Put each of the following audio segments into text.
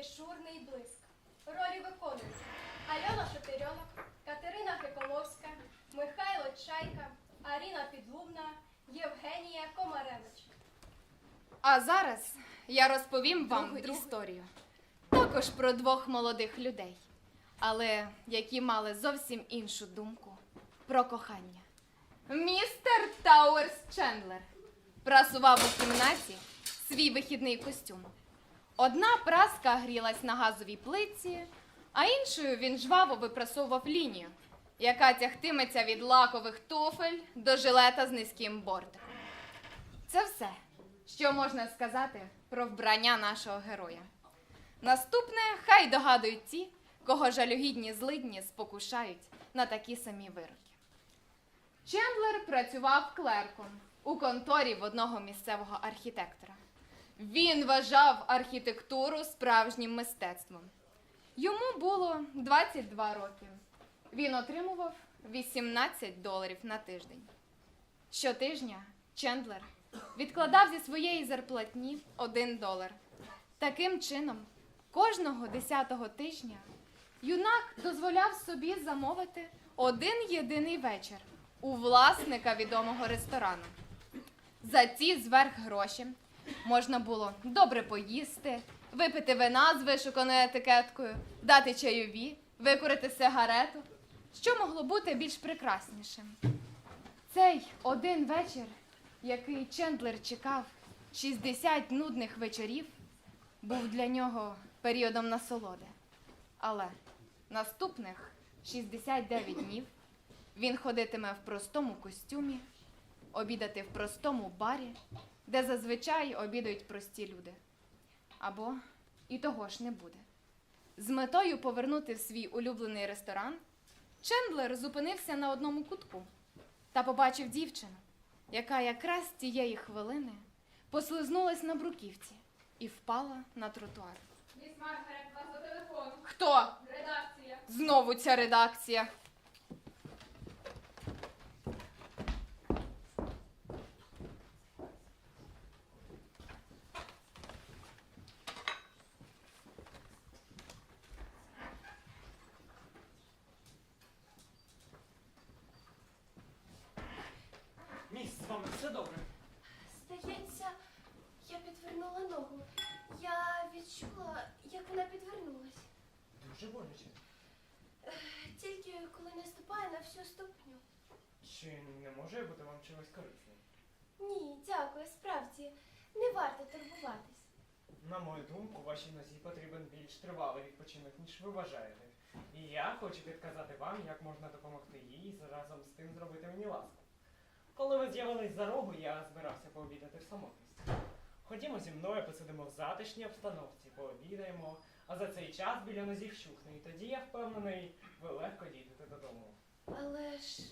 мішурний блиск. Ролі виконують Альона Шатирьонок, Катерина Гриколовська, Михайло Чайка, Аріна Підлубна, Євгенія Комаревич. А зараз я розповім вам історію. Також про двох молодих людей, але які мали зовсім іншу думку про кохання. Містер Тауерс Чендлер прасував у кімнаті свій вихідний костюм. Одна праска грілась на газовій плитці, а іншою він жваво випрасовував лінію, яка тягтиметься від лакових туфель до жилета з низьким бортиком. Це все, що можна сказати про вбрання нашого героя. Наступне хай догадують ті, кого жалюгідні злидні спокушають на такі самі вироки. Чендлер працював клерком у конторі в одного місцевого архітектора. Він вважав архітектуру справжнім мистецтвом. Йому було 22 роки. Він отримував 18 доларів на тиждень. Щотижня Чендлер відкладав зі своєї зарплатні 1 долар. Таким чином, кожного 10-го тижня юнак дозволяв собі замовити один єдиний вечір у власника відомого ресторану. За ці зверх гроші можна було добре поїсти, випити вина з вишуканою етикеткою, дати чайові, викурити сигарету. Що могло бути більш прекраснішим? Цей один вечір, який Чендлер чекав 60 нудних вечорів, був для нього періодом насолоди. Але наступних 69 днів він ходитиме в простому костюмі, обідати в простому барі, де зазвичай обідають прості люди. Або і того ж не буде. З метою повернути в свій улюблений ресторан, Чендлер зупинився на одному кутку та побачив дівчину, яка якраз тієї хвилини послизнулась на бруківці і впала на тротуар. Міс Маргарет, вас до телефону. Хто? Редакція. Знову ця редакція. Вами все добре. Здається, я підвернула ногу. Я відчула, як вона підвернулась. Дуже боляче. Тільки коли наступає на всю ступню. Чи не може я бути вам чимось корисним? Ні, дякую, справді. Не варто турбуватись. На мою думку, вашій нозі потрібен більш тривалий відпочинок, ніж ви вважаєте. І я хочу підказати вам, як можна допомогти їй і разом з тим зробити мені ласку. Коли ви з'явились за рогу, я збирався пообідати в самотності. Ходімо зі мною, посидимо в затишній обстановці, пообідаємо, а за цей час біля нозі вщухне, і тоді я впевнений, ви легко дійдете додому. Але ж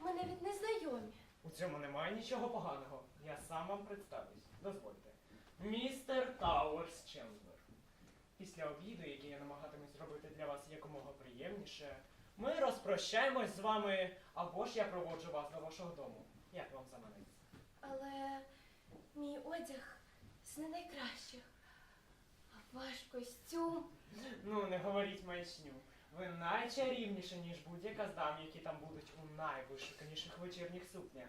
ми навіть не знайомі. У цьому немає нічого поганого. Я сам вам представлюсь. Дозвольте. Містер Тауерс Чендлер. Після обіду, який я намагатимусь зробити для вас якомога приємніше, ми розпрощаємось з вами, або ж я проводжу вас до вашого дому. Як вам заманеться? Але мій одяг з не найкращих. А ваш костюм. Ну, не говоріть маячню. Ви найчарівніше, ніж будь-яка з дам, які там будуть у найвишуканіших вечірніх сукнях.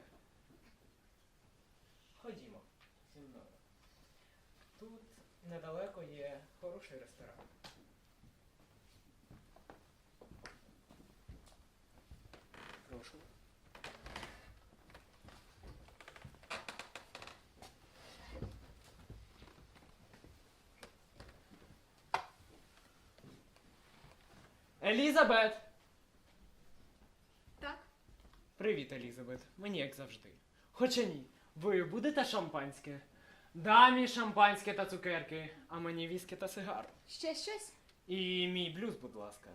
Ходімо зі мною. Тут недалеко є хороший ресторан. Прошу. Елізабет! Так? Привіт, Елізабет. Мені як завжди. Хоча ні, ви будете шампанське? Дамі шампанське та цукерки, а мені віскі та сигар. Ще щось? І мій блюз, будь ласка.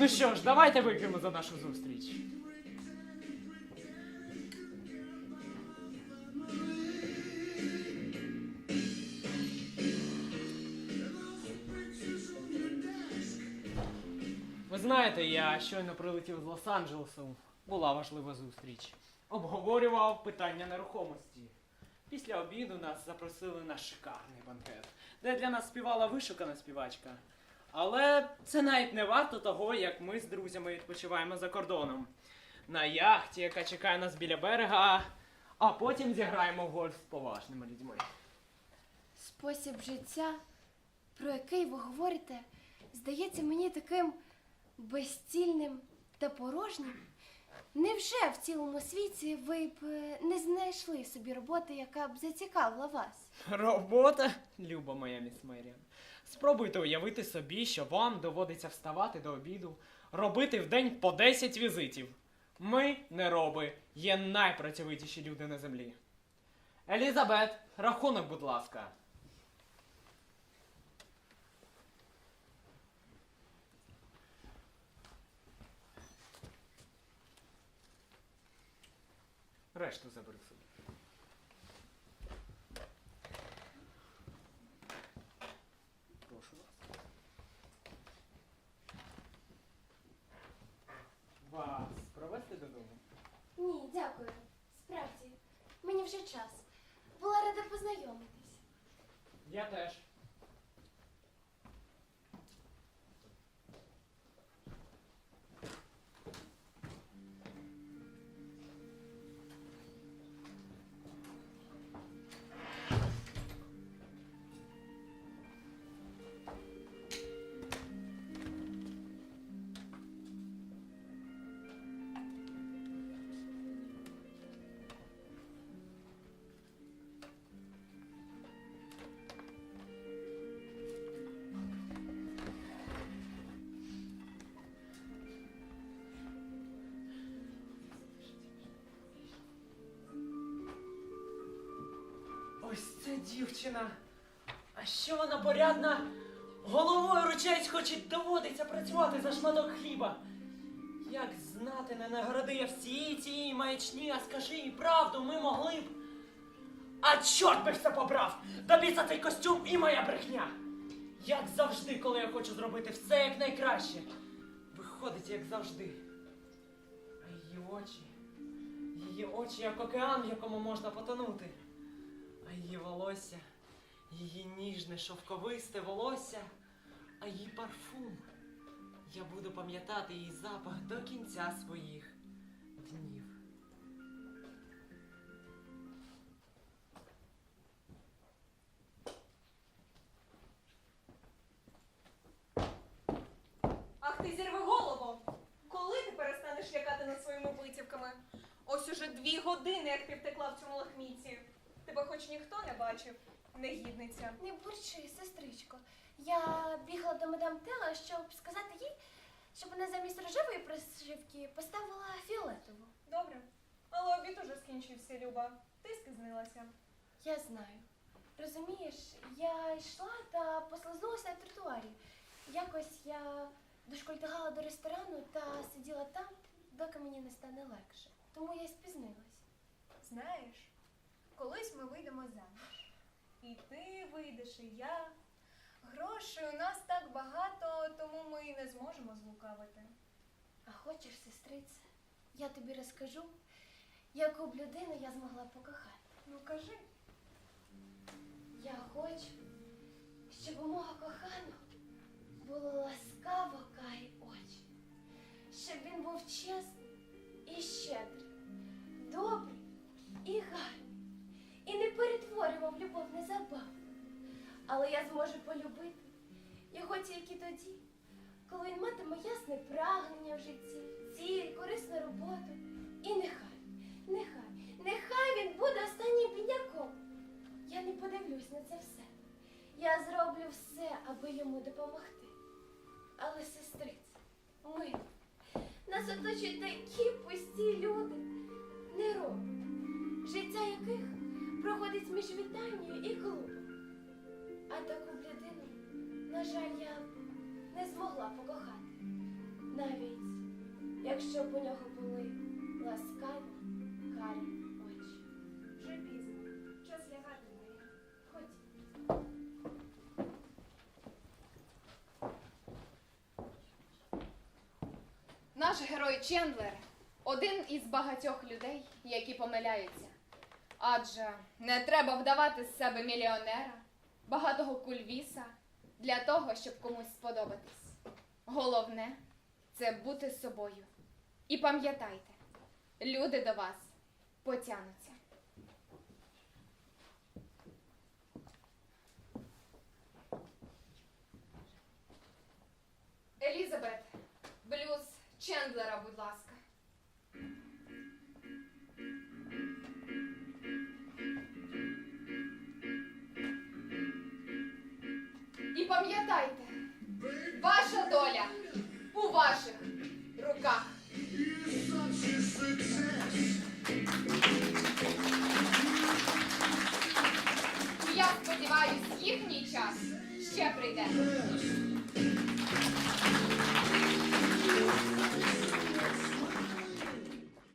Ну що ж, давайте вип'ємо за нашу зустріч. Ви знаєте, я щойно прилетів з Лос-Анджелесу. Була важлива зустріч. Обговорював питання нерухомості. Після обіду нас запросили на шикарний банкет, де для нас співала вишукана співачка. Але це навіть не варто того, як ми з друзями відпочиваємо за кордоном. На яхті, яка чекає нас біля берега, а потім зіграємо в гольф з поважними людьми. Спосіб життя, про який ви говорите, здається мені таким безцільним та порожнім. Невже в цілому світі ви б е, не знайшли собі роботи, яка б зацікавила вас? Робота, люба моя міс Меріан. Спробуйте уявити собі, що вам доводиться вставати до обіду, робити в день по 10 візитів. Ми, нероби, є найпрацьовитіші люди на землі. Елізабет, рахунок, будь ласка. Решту забери дівчина. А що вона порядна? Головою ручець хоч і доводиться працювати за шматок хліба. Як знати, не нагороди я всі цієї маячні, а скажи їй правду, ми могли б. А чорт би все побрав! За цей костюм і моя брехня! Як завжди, коли я хочу зробити все як найкраще. Виходить, як завжди. А її очі. Її очі як океан, в якому можна потонути. А її волосся, її ніжне шовковисте волосся, а її парфум. Я буду пам'ятати її запах до кінця своїх днів. Ах ти зірви голову! Коли ти перестанеш лякати над своїми витівками? Ось уже дві години, як ти втекла в цьому лахмітті. Тебе хоч ніхто не бачив, негідниця. Не бурчи, сестричко. Я бігла до мадам Тела, щоб сказати їй, щоб вона замість рожевої пришивки поставила фіолетову. Добре. Але обід уже скінчився, Люба. Ти сказнилася. Я знаю. Розумієш, я йшла та послизнулася на тротуарі. Якось я дошкольтигала до ресторану та сиділа там, доки мені не стане легше. Тому я й спізнилась. Знаєш, колись ми вийдемо заміж. І ти вийдеш, і я. Грошей у нас так багато, тому ми й не зможемо злукавити. А хочеш, сестрице, я тобі розкажу, яку б людину я змогла покохати. Ну кажи. Я хочу, щоб у мого коханого було ласкаво карі очі, щоб він був чесний і щедрий, добрий і гарний, і не перетворював любов незабавно. Але я зможу полюбити його тільки тоді, коли він матиме ясне прагнення в житті, ціль, корисну роботу. І нехай, нехай, нехай він буде останнім бідняком. Я не подивлюсь на це все. Я зроблю все, аби йому допомогти. Але, сестриці, ми, нас оточують такі пусті люди, проходить між вітанням і клубом. А таку людину, на жаль, я не змогла покохати. навіть якщо б у нього були ласкаві карі очі. Вже пізно. Час лягати, Марія. Ходімо. Наш герой Чендлер один із багатьох людей, які помиляються. Адже не треба вдавати з себе мільйонера, багатого кульвіса для того, щоб комусь сподобатись. Головне це бути собою. І пам'ятайте, люди до вас потягнуться. Елізабет, блюз Чендлера, будь ласка. Пам'ятайте, ваша доля у ваших руках. Я сподіваюсь, їхній час ще прийде.